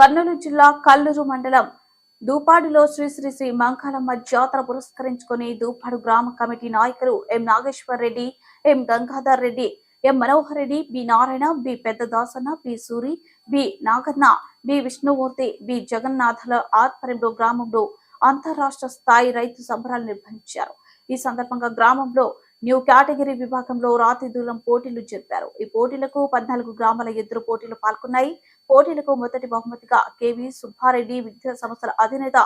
కర్నూలు జిల్లా కల్లూరు మండలం దూపాడులో శ్రీ శ్రీ శ్రీ మంకాలమ్మ జాతర పురస్కరించుకొని దూపాడు గ్రామ కమిటీ నాయకులు M Nageswar Reddy M Gangadhar Reddy M Manohar Reddy B Narayana B Pedda Dasanna B Suri B Naganna B Vishnumurthy B జగన్నాథుల ఆధ్వర్యంలో గ్రామంలో అంతరాష్ట్ర స్థాయి రైతు సంబరాలు నిర్వహించారు. ఈ సందర్భంగా గ్రామంలో న్యూ కేటగిరీ విభాగంలో రాతి దూలం పోటీలు జరిపారు. ఈ పోటీలకు పద్నాలుగు గ్రామాల ఎదురు పోటీలు పాల్గొన్నాయి. పోటీలకు మొదటి బహుమతిగా కేవి సుబ్బారెడ్డి విద్యా సంస్థల అధినేత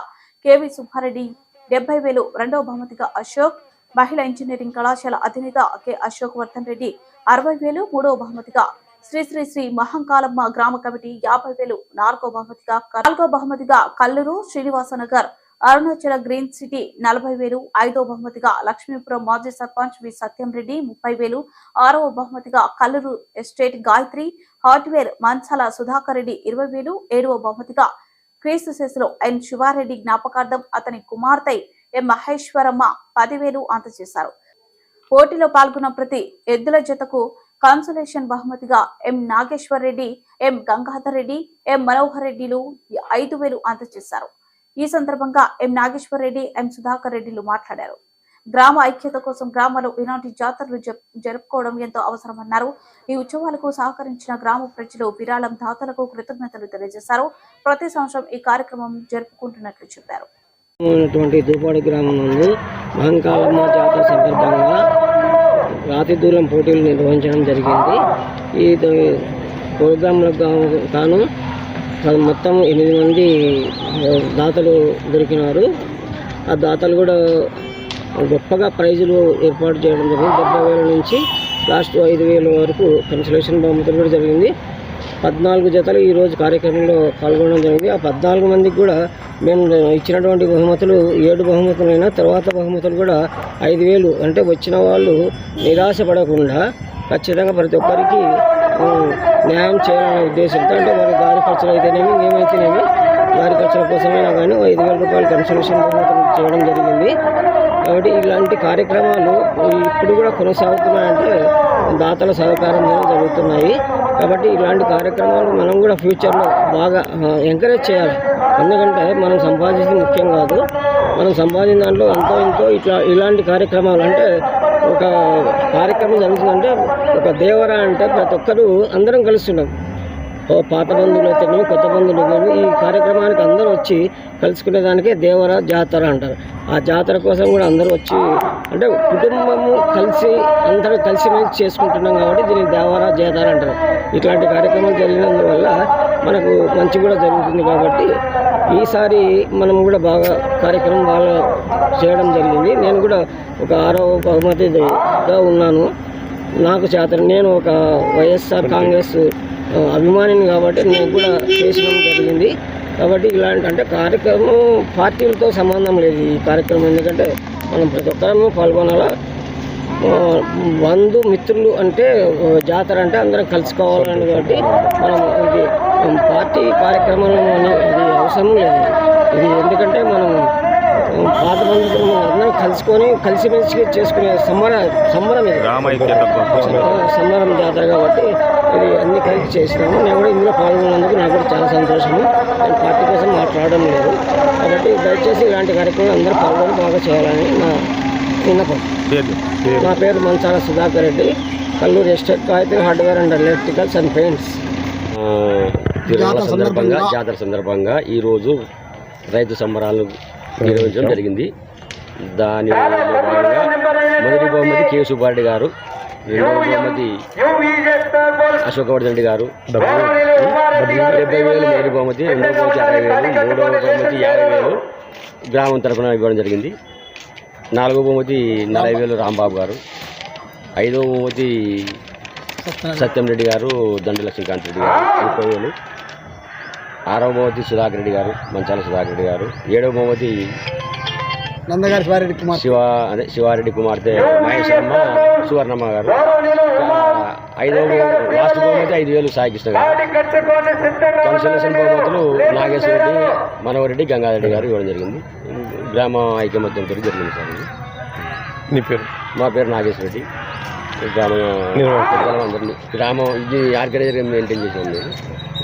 కేవి సుబ్బారెడ్డి డెబ్బై వేలు రెండవ బహుమతిగా అశోక్ మహిళా ఇంజనీరింగ్ కళాశాల అధినేత కె అశోక్ వర్ధన్ రెడ్డి అరవై వేలు మూడవ బహుమతిగా శ్రీ శ్రీ శ్రీ మహంకాలమ్మ గ్రామ కమిటీ యాభై వేలు నాలుగో బహుమతిగా నాలుగో బహుమతిగా కల్లూరు శ్రీనివాసనగర్ అరుణాచల గ్రీన్ సిటీ నలభై వేలు ఐదో బహుమతిగా లక్ష్మీపురం మాజీ సర్పంచ్ వి. సత్యం రెడ్డి ముప్పై వేలు ఆరవ బహుమతిగా కల్లూరు ఎస్టేట్ గాయత్రి హార్డ్వేర్ మంచాల సుధాకర్ రెడ్డి ఇరవై వేలు ఏడవ బహుమతిగా క్రీస్తు శేషులు ఎన్. శివారెడ్డి జ్ఞాపకార్థం అతని కుమార్తె ఎం. మహేశ్వరమ్మ పదివేలు అందజేశారు పోటీలో పాల్గొన్న ప్రతి ఎద్దుల జతకు కాన్సులేషన్ బహుమతిగా ఎం. నాగేశ్వర్ రెడ్డి ఎం. గంగాధర్ రెడ్డి ఎం. మనోహర్ రెడ్డిలు ఐదు వేలు అందజేశారు ఈ సందర్భంగా ఎం నాగేశ్వర్ రెడ్డి ఎం సుధాకర్ రెడ్డిలు మాట్లాడారు. గ్రామ ఐక్యత కోసం గ్రామాలు ఇలాంటి జాతరలు జరుపుకోవడం ఎంతో అవసరమన్నారు. ఈ ఉత్సవాలకు సహకరించిన గ్రామ ప్రజలు విరాళం దాతలకు కృతజ్ఞతలు తెలియజేశారు. ప్రతి సంవత్సరం ఈ కార్యక్రమం జరుపుకుంటున్నట్లు చెప్పారు. గ్రామం మహంకాలమ్మ జాతర సందర్భంగా రాతి దూరం పోటీలు నిర్వహించడం జరిగింది. ఈ ద- ప్రోగ్రాంలకు గాను మొత్తం ఎనిమిది మంది దాతలు దొరికినారు. ఆ దాతలు కూడా గొప్పగా ప్రైజులు ఏర్పాటు చేయడం జరిగింది. డెబ్బై వేల నుంచి లాస్ట్ ఐదు వేల వరకు కన్సలేషన్ బహుమతులు కూడా జరిగింది. పద్నాలుగు జతలు ఈరోజు కార్యక్రమంలో పాల్గొనడం జరిగింది. ఆ పద్నాలుగు మందికి కూడా మేము ఇచ్చినటువంటి బహుమతులు ఏడు బహుమతులైనా తర్వాత బహుమతులు కూడా ఐదు వేలు. అంటే వచ్చిన వాళ్ళు నిరాశ పడకుండా ఖచ్చితంగా ప్రతి ఒక్కరికి న్యాయం చేయాలనే ఉద్దేశంతో అంటే వారి దారి ఖర్చులు అయితేనేమి ఏమైతేనేమి దారి ఖర్చుల కోసమైనా కానీ ఐదు వేల రూపాయలు కన్సల్యూషన్ చేయడం జరిగింది. కాబట్టి ఇలాంటి కార్యక్రమాలు ఇప్పుడు కూడా కొనసాగుతున్నాయంటే దాతల సహకారం జరుగుతున్నాయి. కాబట్టి ఇలాంటి కార్యక్రమాలు మనం కూడా ఫ్యూచర్లో బాగా ఎంకరేజ్ చేయాలి. ఎందుకంటే మనం సంపాదించింది ముఖ్యం కాదు. మనం సంపాదించిన దాంట్లో ఎంతో ఇంతో ఇట్లా ఇలాంటి కార్యక్రమాలు అంటే ఒక కార్యక్రమం జరుగుతుందంటే ఒక దేవర అంటే ప్రతి ఒక్కరు అందరం కలుస్తున్నాం. ఓ పాత బంధువులు అయితేనేమి కొత్త బంధువులు అయితేనేమి ఈ కార్యక్రమానికి అందరూ వచ్చి కలుసుకునేదానికే దేవర జాతర అంటారు. ఆ జాతర కోసం కూడా అందరూ వచ్చి అంటే కుటుంబము కలిసి అందరూ కలిసి చేసుకుంటున్నాం కాబట్టి దీన్ని దేవర జాతర అంటారు. ఇట్లాంటి కార్యక్రమాలు జరిగినందువల్ల మనకు మంచి కూడా జరుగుతుంది కాబట్టి ఈసారి మనం కూడా బాగా కార్యక్రమం బాగా చేయడం జరిగింది. నేను కూడా ఒక ఆరో బహుమతిగా ఉన్నాను. నాకు చేత నేను ఒక వైఎస్ఆర్ కాంగ్రెస్ అభిమానిని కాబట్టి నేను కూడా చేసడం జరిగింది. కాబట్టి ఇలాంటి అంటే కార్యక్రమం పార్టీలతో సంబంధం లేదు ఈ కార్యక్రమం. ఎందుకంటే మనం ప్రతి ఒక్కరము పాల్గొనాలా? బంధు మిత్రులు అంటే జాతర అంటే అందరం కలుసుకోవాలని కాబట్టి మనం ఇది పార్టీ కార్యక్రమాలు ఇది అవసరం లేదు. ఇది ఎందుకంటే మనం పాత బంధువులు అందరం కలుసుకొని కలిసిమెలిసి చేసుకునే సంబర సంబరం ఇది. సంబరం జాతర కాబట్టి ఇది అన్ని కలిసి చేసినాము. నేను కూడా ఇందులో పాల్గొన్నందుకు నాకు కూడా చాలా సంతోషము. నేను పార్టీ కోసం మాట్లాడడం లేదు. కాబట్టి దయచేసి ఇలాంటి కార్యక్రమాలు అందరూ పాల్గొని బాగా చేయాలని నా విన్నపం పేరు పేరు. నా పేరు Manchala Sudhakar Reddy. Kalluru estate Gayatri hardware and electricals and paints. ఆ, తిరుమల సందర్భంగా? జాతర సందర్భంగా ఈరోజు రైతు సంబరాలు నిర్వహించడం జరిగింది. దాని భాగంగా మొదటి బహుమతి కె సుబ్బారెడ్డి గారు రెండవ బహుమతి అశోకవర్ధన్ రెడ్డి గారు డెబ్బై వేలు మొదటి బహుమతి రెండవ బహుమతి అరవై వేలు మూడవ బహుమతి యాభై వేలు గ్రామం తరఫున ఇవ్వడం జరిగింది. నాలుగో బహుమతి నలభై వేలు రాంబాబు గారు. ఐదవ బహుమతి సత్యం రెడ్డి గారు దండి లక్ష్మీకాంత్ రెడ్డి గారు ముప్పై వేలు ఆరవ బహుమతి సుధాకర్ రెడ్డి గారు మంచాల సుధాకర్ రెడ్డి గారు. ఏడవ బహుమతి నందగారి శివారెడ్డి కుమార్. శివ అదే శివారెడ్డి కుమార్తె మహేశ్వరమ్మ సువర్ణమ్మ గారు. ఐదవ లాస్ట్ బహుమతి ఐదు వేలు సాయికృష్ణ గారు. కన్సలేషన్ బహుమతులు నాగేశ్వర రెడ్డి మనోహరెడ్డి గంగారెడ్డి గారు ఇవ్వడం జరిగింది. గ్రామ ఐకమత్యంతో జరిగింది సార్ ఇది. నీ పేరు మా పేరు నాగేశ్వర రెడ్డి గ్రామ గ్రామం అందరినీ గ్రామం ఇది ఆర్గనైజర్ మెయింటైన్ చేసాం Yeah.